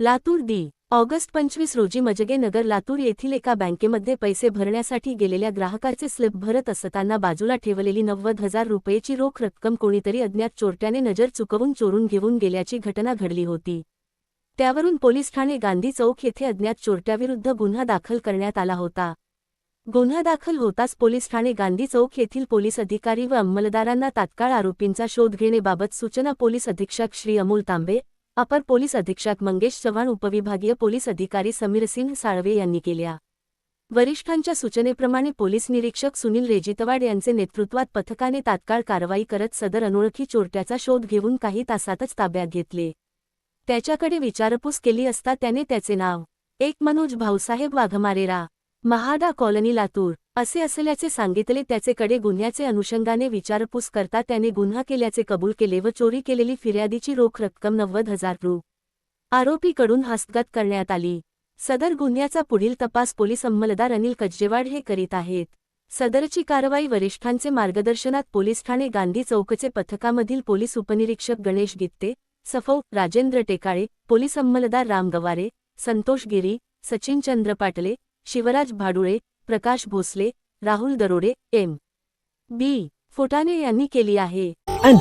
लातूर दी August पंचवीस रोजी मजगे नगर लातूर येथील एका बँकेमध्ये पैसे भरण्यासाठी गेलेल्या ग्राहकाचे स्लिप भरत असताना बाजूला ठेवलेली नव्वद हजार रुपयेची रोख रक्कम कोणीतरी अज्ञात चोरट्याने नजर चुकवून चोरून घेऊन गेल्याची घटना घडली होती. त्यावरून पोलीस ठाणे गांधी चौक येथे अज्ञात चोरट्याविरुद्ध गुन्हा दाखल करण्यात आला होता. गुन्हा दाखल होताच पोलीस ठाणे गांधी चौक येथील पोलीस अधिकारी व अंमलदारांना तात्काळ आरोपींचा शोध घेण्याबाबत सूचना पोलीस अधीक्षक श्री अमोल तांबे अपर पोलीस अधीक्षक मंगेश चव्हाण उपविभागीय पोलीस अधिकारी समीर सिंह साळवे यांनी केल्या. वरिष्ठांच्या सूचनेप्रमाणे पोलीस निरीक्षक सुनील रेजितवाड यांचे नेतृत्वात पथकाने तात्काळ कारवाई करत सदर अनोळखी चोरट्याचा शोध घेऊन काही तासातच ताब्यात घेतले. त्याच्याकडे विचारपूस केली असता त्याने त्याचे नाव एक मनोज भाऊसाहेब वाघमारेरा महाडा कॉलनी लातूर असे असल्याचे सांगितले त्याचेकडे गुन्ह्याचे अनुषंगाने विचारपूस करता त्याने गुन्हा केल्याचे कबूल केले व चोरी केलेली फिर्यादीची रोख रक्कम नव्वद हजार रु. आरोपीकडून हस्तगत करण्यात आली. सदर गुन्ह्याचा पुढील तपास पोलीस अंमलदार अनिल कज्जेवाड हे करीत आहेत. सदरची कारवाई वरिष्ठांचे मार्गदर्शनात पोलीस ठाणे गांधी चौकचे पथकामधील पोलीस उपनिरीक्षक गणेश गित्ते सफौ राजेंद्र टेकाळे पोलीस अंमलदार राम गवारे संतोष गिरी सचिन चंद्र पाटले शिवराज भाडुळे प्रकाश भोसले राहुल दरोडे एम. बी. फोटाने यांनी केली आहे. अन